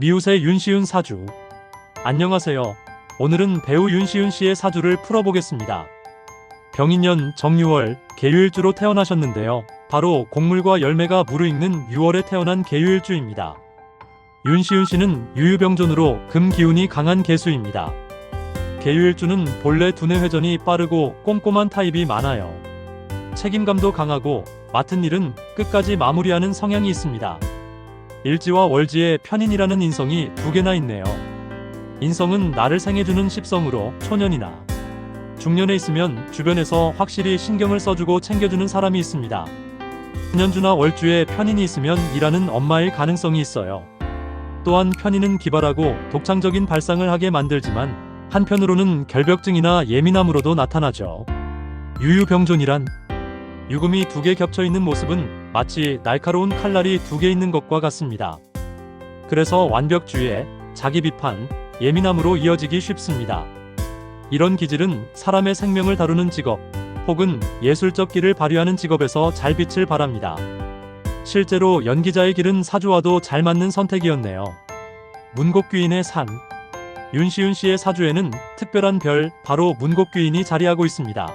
미우새 윤시윤 사주. 안녕하세요. 오늘은 배우 윤시윤 씨의 사주를 풀어보겠습니다. 병인년 정유월 계유일주로 태어나셨는데요. 바로 곡물과 열매가 무르익는 6월에 태어난 계유일주입니다. 윤시윤 씨는 유유병존으로 금 기운이 강한 개수입니다. 계유일주는 본래 두뇌 회전이 빠르고 꼼꼼한 타입이 많아요. 책임감도 강하고 맡은 일은 끝까지 마무리하는 성향이 있습니다. 일지와 월지에 편인이라는 인성이 두 개나 있네요. 인성은 나를 생해주는 십성으로 초년이나 중년에 있으면 주변에서 확실히 신경을 써주고 챙겨주는 사람이 있습니다. 년주나 월주에 편인이 있으면 일하는 엄마일 가능성이 있어요. 또한 편인은 기발하고 독창적인 발상을 하게 만들지만 한편으로는 결벽증이나 예민함으로도 나타나죠. 유유병존이란 유금이 두 개 겹쳐 있는 모습은 마치 날카로운 칼날이 두 개 있는 것과 같습니다. 그래서 완벽주의에 자기 비판, 예민함으로 이어지기 쉽습니다. 이런 기질은 사람의 생명을 다루는 직업 혹은 예술적 길을 발휘하는 직업에서 잘 빛을 발합니다. 실제로 연기자의 길은 사주와도 잘 맞는 선택이었네요. 문곡귀인의 산 윤시윤 씨의 사주에는 특별한 별 바로 문곡귀인이 자리하고 있습니다.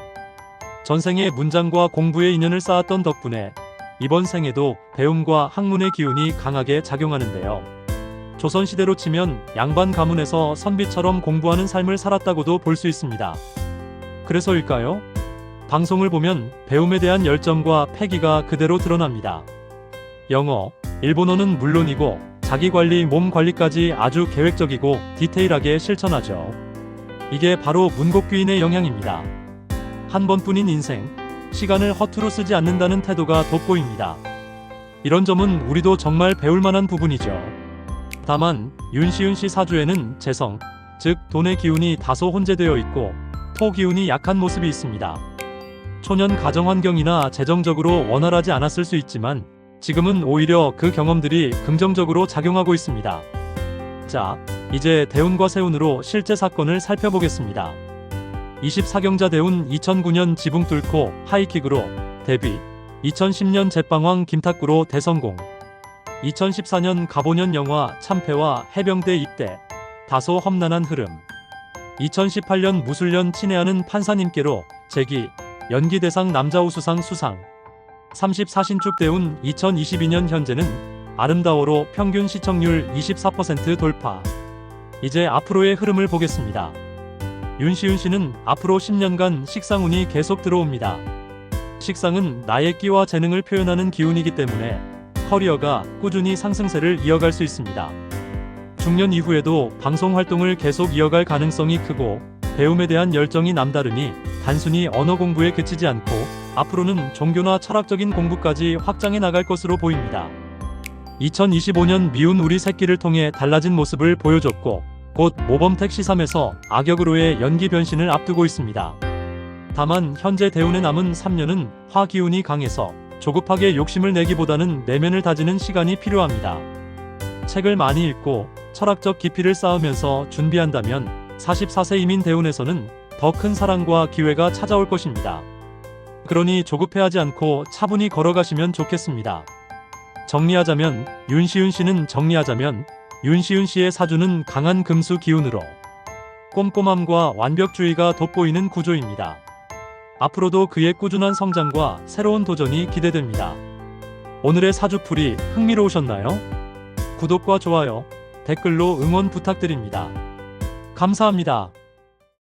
전생에 문장과 공부의 인연을 쌓았던 덕분에 이번 생에도 배움과 학문의 기운이 강하게 작용하는데요. 조선시대로 치면 양반 가문에서 선비처럼 공부하는 삶을 살았다고도 볼 수 있습니다. 그래서일까요? 방송을 보면 배움에 대한 열정과 패기가 그대로 드러납니다. 영어, 일본어는 물론이고 자기 관리, 몸 관리까지 아주 계획적이고 디테일하게 실천하죠. 이게 바로 문곡귀인의 영향입니다. 한 번뿐인 인생, 시간을 허투루 쓰지 않는다는 태도가 돋보입니다. 이런 점은 우리도 정말 배울 만한 부분이죠. 다만 윤시윤 씨 사주에는 재성, 즉 돈의 기운이 다소 혼재되어 있고 토 기운이 약한 모습이 있습니다. 초년 가정 환경이나 재정적으로 원활하지 않았을 수 있지만 지금은 오히려 그 경험들이 긍정적으로 작용하고 있습니다. 자, 이제 대운과 세운으로 실제 사건을 살펴보겠습니다. 24경자 대운 2009년 지붕 뚫고 하이킥으로 데뷔. 2010년 제빵왕 김탁구로 대성공. 2014년 가보년 영화 참패와 해병대 입대. 다소 험난한 흐름. 2018년 무술년 친애하는 판사님께로 재기 연기대상 남자우수상 수상. 34신축 대운 2022년 현재는 아름다워로 평균 시청률 24% 돌파. 이제 앞으로의 흐름을 보겠습니다. 윤시윤 씨는 앞으로 10년간 식상운이 계속 들어옵니다. 식상은 나의 끼와 재능을 표현하는 기운이기 때문에 커리어가 꾸준히 상승세를 이어갈 수 있습니다. 중년 이후에도 방송 활동을 계속 이어갈 가능성이 크고 배움에 대한 열정이 남다르니 단순히 언어 공부에 그치지 않고 앞으로는 종교나 철학적인 공부까지 확장해 나갈 것으로 보입니다. 2025년 미운 우리 새끼를 통해 달라진 모습을 보여줬고 곧 모범 택시3에서 악역으로의 연기 변신을 앞두고 있습니다. 다만 현재 대운에 남은 3년은 화 기운이 강해서 조급하게 욕심을 내기보다는 내면을 다지는 시간이 필요합니다. 책을 많이 읽고 철학적 깊이를 쌓으면서 준비한다면 44세 이민 대운에서는 더 큰 사랑과 기회가 찾아올 것입니다. 그러니 조급해하지 않고 차분히 걸어가시면 좋겠습니다. 정리하자면 윤시윤 씨는 정리하자면 윤시윤 씨의 사주는 강한 금수 기운으로 꼼꼼함과 완벽주의가 돋보이는 구조입니다. 앞으로도 그의 꾸준한 성장과 새로운 도전이 기대됩니다. 오늘의 사주풀이 흥미로우셨나요? 구독과 좋아요, 댓글로 응원 부탁드립니다. 감사합니다.